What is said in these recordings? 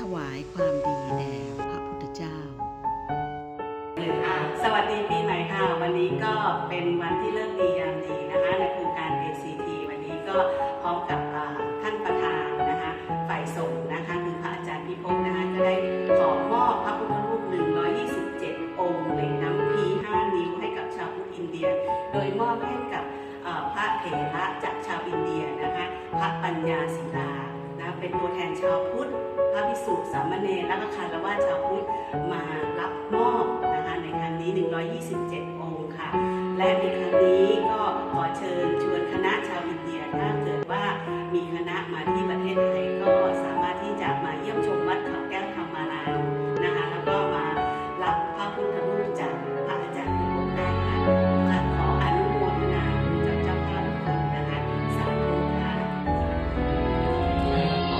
ถวายความดีแด่พระพุทธเจ้า สวัสดีปีใหม่ค่ะ วันนี้ก็เป็นวันที่เลิกดียามดีนะคะในโครงการ ACT วันนี้ก็พร้อมกับท่านประธานนะคะฝ่ายส่งนะคะคือพระอาจารย์พิภพนะคะก็ได้ขอมอบพระพุทธรูป 127 องค์เหล็กน้ำพี 5 นิ้วให้กับชาวพุทธอินเดีย โดยมอบให้กับพระเถระจากชาวอินเดียนะคะพระปัญญาศิลา เป็นตัวแทนชาวพุทธพระภิกษุสามเณรและก็คารวะชาวพุทธมารับมอบนะคะในครั้งนี้ 127 องค์ค่ะ และในครั้งนี้ก็ขอเชิญชวนคณะ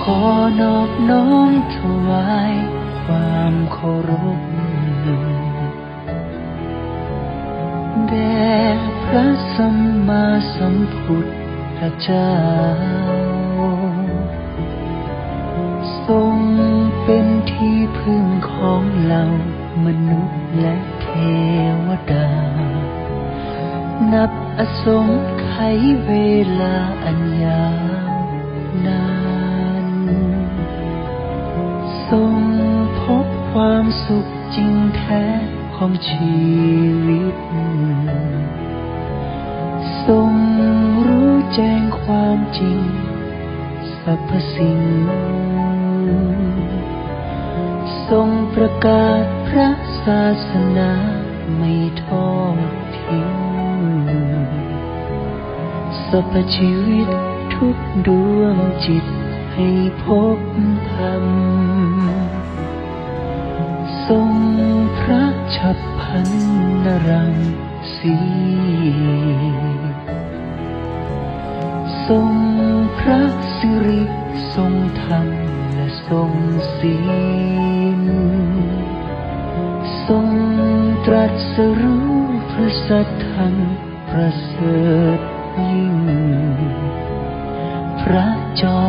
ขอนอบน้อมถวายความเคารพแด่พระสัมมาสัมพุทธเจ้า ทรงเป็นที่พึ่งของเรามนุษย์และเทวดา นับอสงไขยเวลาอันยาวนาน ความสุขจริงแท้ของชีวิต ทรงรู้แจ้งความจริงสรรพสิ่ง ทรงประกาศพระศาสนาไม่ทอดทิ้งสรรพชีวิตทุกดวงจิตให้พบธรรม ฉับพันนรังสีทรงพระสิริทรงธรรมและทรงศีลทรงตรัสรู้พระสัทธรรมประเสริฐยิ่ง พระจอ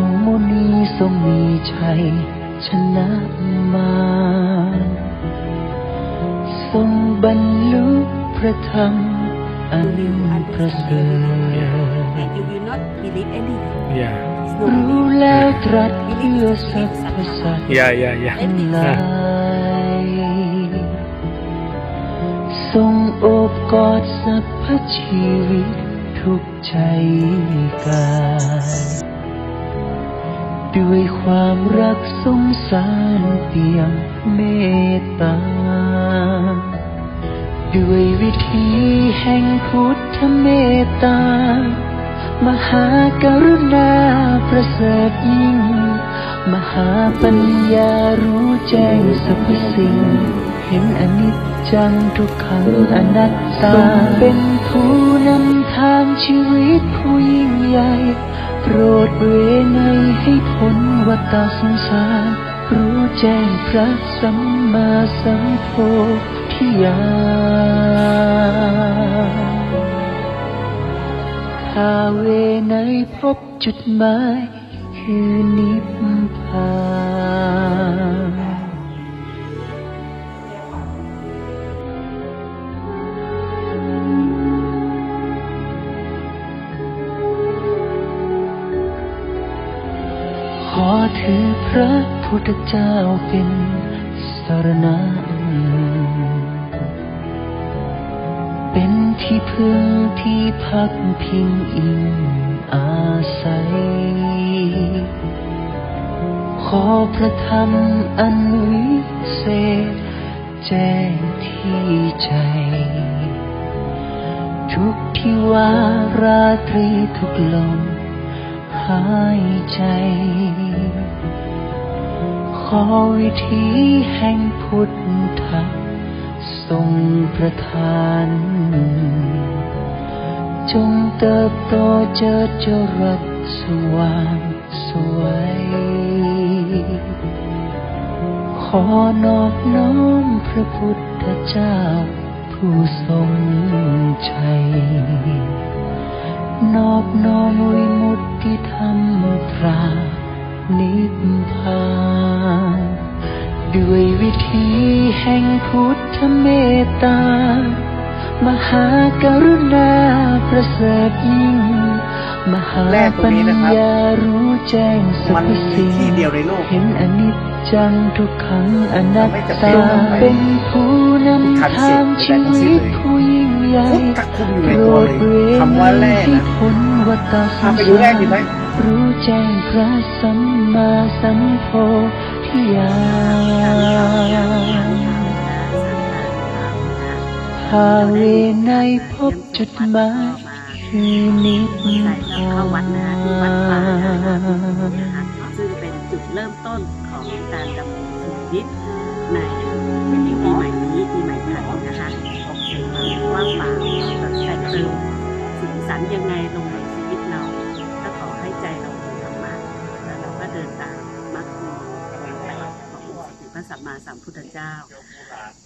มมุนีทรงมีชัยชนะมาร บรรลุพระธรรมอันประเสริฐ and you will not believe anything Yeah, It's no รู้ belief แล้วตรัสเพื่อสรรพสัตว์ yeah, yeah, yeah. ทั้งหลายทรงโอบกอดสรรพชีวิตทุกใจกายด้วยความรักสงสารเปี่ยมเมตตา ด้วยวิธีแห่งพุทธเมตตา มหากรุณาประเสริฐยิ่ง มหาปัญญารู้แจ้งสรรพสิ่ง เห็นอนิจจังทุกขังอนัตตา เป็นผู้นำทางชีวิตผู้ยิ่งใหญ่ โปรดเวไนให้พ้นวัฏสงสาร รู้แจ้งพระสัมมาสัมโพธิ ญาณถ้าเวไนพบจุดหมายคือนิพพานขอถือพระพุทธเจ้าเป็นสรณะ ที่พึ่งที่พักพิงอิงอาศัย ขอพระธรรมอันวิเศษแจ้งที่ใจ ทุกที่ว่าราตรีทุกลมหายใจ ขอวิธีแห่งพุทธะ ทรงประทาน จงเติบโตเจิดจรัสสว่างสวย ขอนอบน้อมพระพุทธเจ้า ผู้ทรงชัยนอบน้อมวิมุตติธรรมตรานิพพาน ด้วยวิธีแห่งพุทธเมตตา มหากรุณาประเสริฐยิ่ง มหาแรกตรปังญนี้นะครับญารู้แจ้งสรมัรนพมีสิ่งที่เดียวในโลกเห็นอนิจจังทุกขังอนัตไม่จำเป็ตานต้องไปเป็นผู้นำคันทาเสร็งจชีใดๆทั้งสิ้นวิตเลยผู้ยิ่งใหญ่พุทธคุณอยู่ในโปรตัวดเลยเวรคำว่าแรกให้นะพ้นวัฏสพางไปดูสาแรกดีไหมรรู้แจ้งพระสัมมาสัมโพ ธิญาพาเวในพบจุดหมายคือนิพใส่พาเข้าวัดนะที่วัดป่านะคะนะคะซึ่งเป็นจุดเริ่มต้นของการดำรงชีวิตในปีใหม่นี้ปีใหม่ไทย สัมมาสัมพุทธเจ้า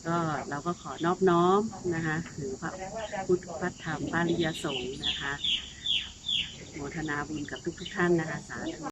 ก็เราก็ขอนอบน้อมนะคะถือพระพุทธพระธรรมพระริยสงฆ์นะคะโมทนาบุญกับทุกทุกท่านนะคะสาธุ